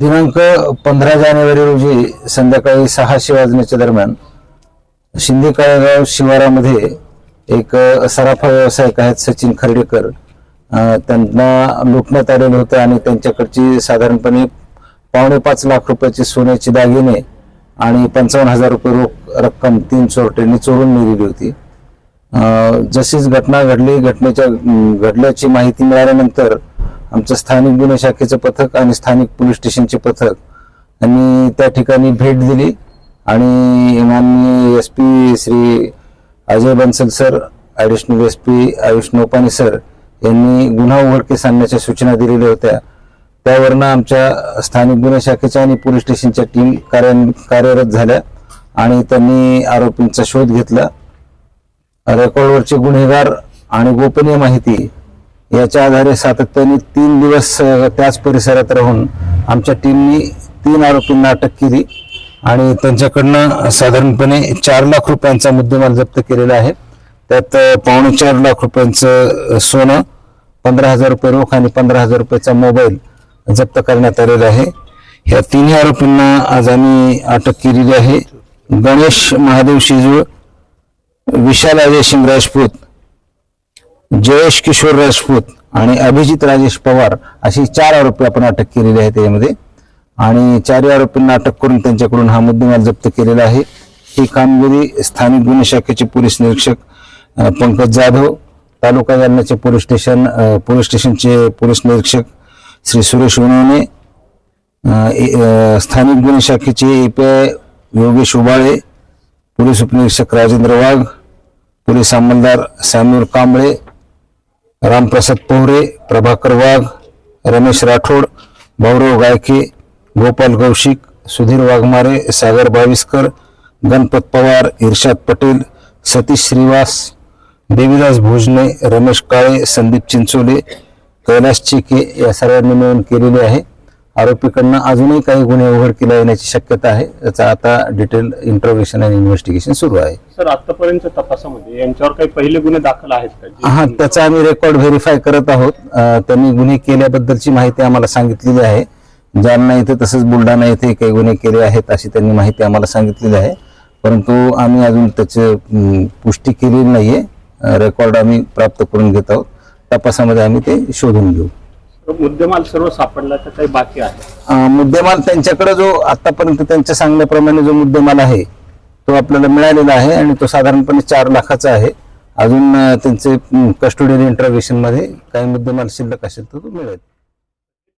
दिनांक पंधरा जानेवारी रोजी संध्याकाळी सहाशे वाजण्याच्या दरम्यान शिंदे काळेगाव शिवारामध्ये एक सराफा व्यावसायिक आहेत सचिन खर्डेकर. त्यांना लुटण्यात आलेलं होतं आणि त्यांच्याकडची साधारणपणे पावणे पाच लाख रुपयाची सोन्याची दागिने आणि पंचावन्न हजार रुपये रोख रक्कम तीन चोरट्यांनी चोरून नेलेली होती. जशीच घटना घडली घटनेच्या घडल्याची माहिती मिळाल्यानंतर आमचं स्थानिक गुन्हे शाखेचं पथक आणि स्थानिक पोलीस स्टेशनचे पथक यांनी त्या ठिकाणी भेट दिली आणि माननीय S P Shri Ajay Bansal sir additional S P Ayush Nopane sir यांनी गुन्हा उघडकीस आणण्याच्या सूचना दिलेल्या होत्या. त्यावरनं आमच्या स्थानिक गुन्हे शाखेच्या आणि पोलीस स्टेशनच्या टीम कार्य कार्यरत झाल्या आणि त्यांनी आरोपींचा शोध घेतला. रेकॉर्डवरचे गुन्हेगार आणि गोपनीय माहिती याच्या आधारे सातत्याने तीन दिवस त्याच परिसरात राहून आमच्या टीमनी तीन आरोपींना अटक केली आणि त्यांच्याकडनं साधारणपणे चार लाख रुपयांचा मुद्देमाल जप्त केलेला आहे. त्यात पावणे चार लाख रुपयांचं सोनं पंधरा हजार रुपये रोख आणि पंधरा हजार रुपयाचा मोबाईल जप्त करण्यात आलेला आहे. ह्या तिन्ही आरोपींना आज आम्ही अटक केलेली आहे. गणेश महादेव शिजूळ विशाल अजय सिंग राजपूत जयेश किशोर राजपूत आणि अभिजित राजेश पवार अशी चार आरोपी आपण अटक केलेली आहे त्यामध्ये आणि चारही आरोपींना अटक करून त्यांच्याकडून हा मुद्देमाल जप्त केलेला आहे. ही कामगिरी स्थानिक गुन्हे शाखेचे पोलीस निरीक्षक पंकज जाधव तालुका जालन्याचे पोलीस स्टेशन पोलीस स्टेशनचे पोलीस निरीक्षक श्री सुरेश उनवणे ए- स्थानिक गुन्हे शाखेचे एपीआय योगेश उबाळे पोलीस उपनिरीक्षक राजेंद्र वाघ पोलीस अंमलदार सॅम्युअल कांबळे रामप्रसाद पोहरे प्रभाकर वाघ रमेश राठोड भाऊराव गायके गोपाल कौशिक सुधीर वाघमारे सागर बाविस्कर गणपत पवार इर्शाद पटेल सतीश श्रीवास देवीदास भोजने रमेश काळे संदीप चिंचोले कैलास चिके या सर्वांनी मिळून केलेले आहे. आरोपीकडनं अजूनही काही गुन्हे उघडकीला येण्याची शक्यता आहे. याचा आता डिटेल इंट्रोगेशन आणि इन्व्हेस्टिगेशन सुरू आहे. सर आतापर्यंत तपासामध्ये यांच्यावर काही पहिले गुन्हे दाखल आहेत का? हा त्याचा आम्ही रेकॉर्ड व्हेरीफाय करत आहोत. त्यांनी गुन्हे केल्याबद्दलची माहिती आम्हाला सांगितलेली आहे. जालना येथे तसंच बुलढाणा येथे काही गुन्हे केले आहेत अशी त्यांनी माहिती आम्हाला सांगितलेली आहे. परंतु आम्ही अजून त्याची पुष्टी केलेली नाहीये. रेकॉर्ड आम्ही प्राप्त करून घेत आहोत. तपासामध्ये आम्ही ते शोधून घेऊ. मुद्देमाल सर्व सापडला तर काही बाकी आहे. मुद्देमाल त्यांच्याकडे जो आतापर्यंत त्यांच्या सांगण्याप्रमाणे जो मुद्देमाल आहे तो आपल्याला मिळालेला आहे आणि तो साधारणपणे चार लाखाचा आहे. अजून त्यांचे कस्टोडियल इंटरव्हेशनमध्ये काही मुद्देमाल शिल्लक असेल तर तो मिळेल.